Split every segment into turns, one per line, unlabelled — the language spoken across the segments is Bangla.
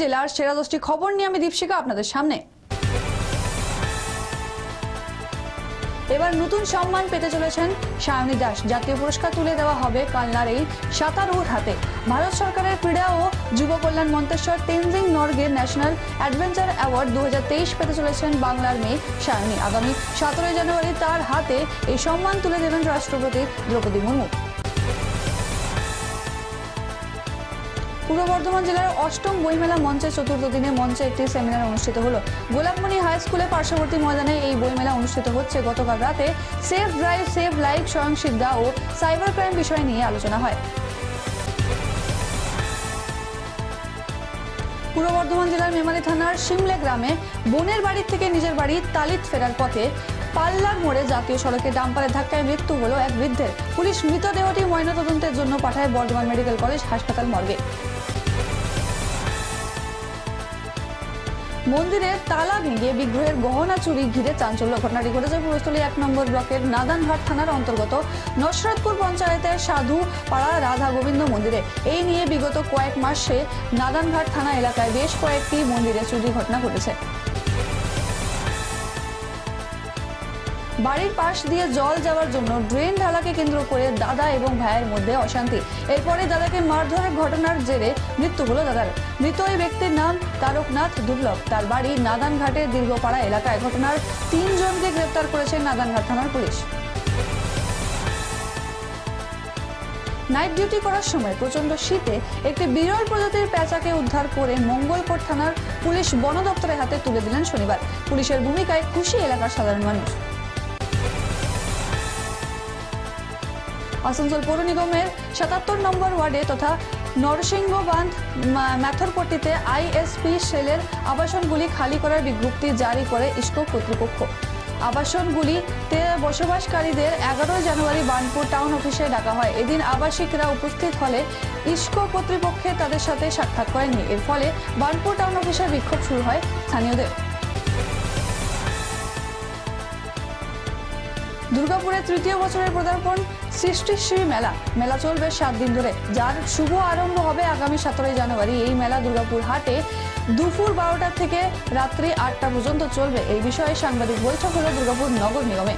জেলার সেরা দশটি খবর নিয়ে আমি দীপশিকা আপনাদের সামনে। এবার নতুন সম্মান পেতে চলেছেন সায়নী দাস। জাতীয় পুরস্কার তুলে দেওয়া হবে কালনার এই সাঁতারুর হাতে। ভারত সরকারের ক্রীড়া ও যুব কল্যাণ Manteswar Tenzing Norgay national adventure award দু পেতে চলেছেন বাংলার মেয়ে সায়নী। আগামী সতেরোই জানুয়ারি তার হাতে এই সম্মান তুলে দেবেন রাষ্ট্রপতি দ্রৌপদী মুর্মু। পূর্ব বর্ধমান জেলার অষ্টম বইমেলা মঞ্চে চতুর্থ দিনে মঞ্চে একটি সেমিনার অনুষ্ঠিত হলো। গোলাপমণি হাই স্কুলের পার্শ্ববর্তী ময়দানে এই বইমেলা অনুষ্ঠিত হচ্ছে। গতকাল রাতে safe drive, save life Swayangsiddha ও সাইবার ক্রাইম বিষয় নিয়ে আলোচনা হয়। পূর্ব বর্ধমান জেলার মেমারি থানার শিমলে গ্রামে বোনের বাড়ি থেকে নিজের বাড়ি তালিত ফেরার পথে পাল্লার মোড়ে জাতীয় সড়কে ডাম্পারের ধাক্কায় মৃত্যু হলো এক বৃদ্ধের। পুলিশ মৃতদেহটি ময়নাতদন্তের জন্য পাঠায় বর্ধমান মেডিকেল কলেজ হাসপাতাল মর্গে। মন্দিরের তালা ভেঙে বিগ্রহের গহনা চুরি ঘিরে চাঞ্চল্য ঘটনাটি ঘটেছে পূর্বস্থলী এক নম্বর ব্লকের নাদানঘাট থানার অন্তর্গত নসরতপুর পঞ্চায়েতের সাধু পাড়া রাধা গোবিন্দ মন্দিরে। এই নিয়ে বিগত কয়েক মাসে নাদানঘাট থানা এলাকায় বেশ কয়েকটি মন্দিরে চুরি ঘটনা ঘটেছে। বাড়ির পাশ দিয়ে জল যাওয়ার জন্য ড্রেন ঢালাকে কেন্দ্র করে দাদা এবং ভাইয়ের মধ্যে অশান্তি। এরপরে দাদাকে মারধরের ঘটনার জেরে মৃত্যু হলো দাদার। মৃত ওই ব্যক্তির নাম তারকনাথ দুর্লভ। তার বাড়ি নাদানঘাটের দীর্ঘপাড়া এলাকায়। ঘটনার তিনজনকে গ্রেপ্তার করেছে নাদানঘাট থানার পুলিশ। নাইট ডিউটি করার সময় প্রচণ্ড শীতে একটি বিরল প্রজাতির পেঁচাকে উদ্ধার করে মঙ্গলকোট থানার পুলিশ বন দপ্তরের হাতে তুলে দিলেন শনিবার। পুলিশের ভূমিকায় খুশি এলাকার সাধারণ মানুষ। আসানসোল পৌর নিগমের সাতাত্তর নম্বর ওয়ার্ডে তথা নরসিংহবান্ধ ম্যাথরপট্টিতে আইএসপি সেলের আবাসনগুলি খালি করার বিজ্ঞপ্তি জারি করে ইস্কো কর্তৃপক্ষ। আবাসনগুলিতে বসবাসকারীদের এগারোই জানুয়ারি বার্নপুর টাউন অফিসে ডাকা হয়। এদিন আবাসিকরা উপস্থিত হলে ইস্কো কর্তৃপক্ষে তাদের সাথে সাক্ষাৎ করেননি। এর ফলে বার্নপুর টাউন অফিসের বিক্ষোভ শুরু হয় স্থানীয়দের। দুর্গাপুরের তৃতীয় বছরের পদার্পণ সৃষ্টিশ্রী মেলা। মেলা চলবে সাত দিন ধরে। যার শুভ আরম্ভ হবে আগামী সতেরোই জানুয়ারি। এই মেলা দুর্গাপুর হাটে দুপুর বারোটা থেকে রাত্রি আটটা পর্যন্ত চলবে। এই বিষয়ে সাংবাদিক বৈঠক হলো দুর্গাপুর নগর নিগমে।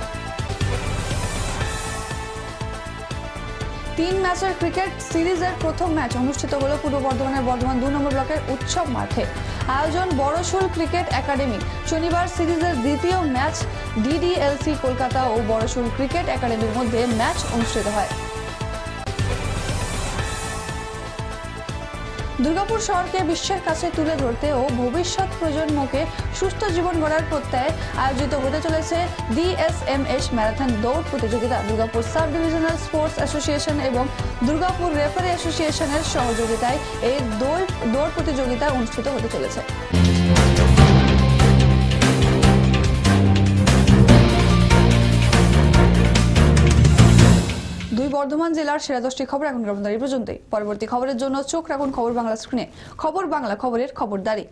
তিন ম্যাচের ক্রিকেট সিরিজের প্রথম ম্যাচ অনুষ্ঠিত হলো পূর্ব বর্ধমানের বর্ধমান দু নম্বর ব্লকের উৎসব মাঠে। আয়োজন বড়শুল ক্রিকেট একাডেমি। শনিবার সিরিজের দ্বিতীয় ম্যাচ ডিডিএলসি কলকাতা ও বড়শুল ক্রিকেট একাডেমির মধ্যে ম্যাচ অনুষ্ঠিত হয়। দুর্গাপুর শহরকে বিশ্বের কাছে তুলে ধরতে ও ভবিষ্যৎ প্রজন্মকে সুস্থ জীবন গড়ার প্রত্যয়ে আয়োজিত হতে চলেছে ডিএসএমএস ম্যারাথন দৌড় প্রতিযোগিতা। Durgapur sub divisional sports association এবং দুর্গাপুর রেফারি অ্যাসোসিয়েশনের সহযোগিতায় এই দৌড় দৌড় প্রতিযোগিতা অনুষ্ঠিত হতে চলেছে। বর্ধমান জেলার সেরা দশটি খবর এখন গ্রহণদারি পর্যন্তই। পরবর্তী খবরের জন্য চোখ রাখুন খবর বাংলা স্ক্রিনে খবর বাংলা খবরের খবরদারি।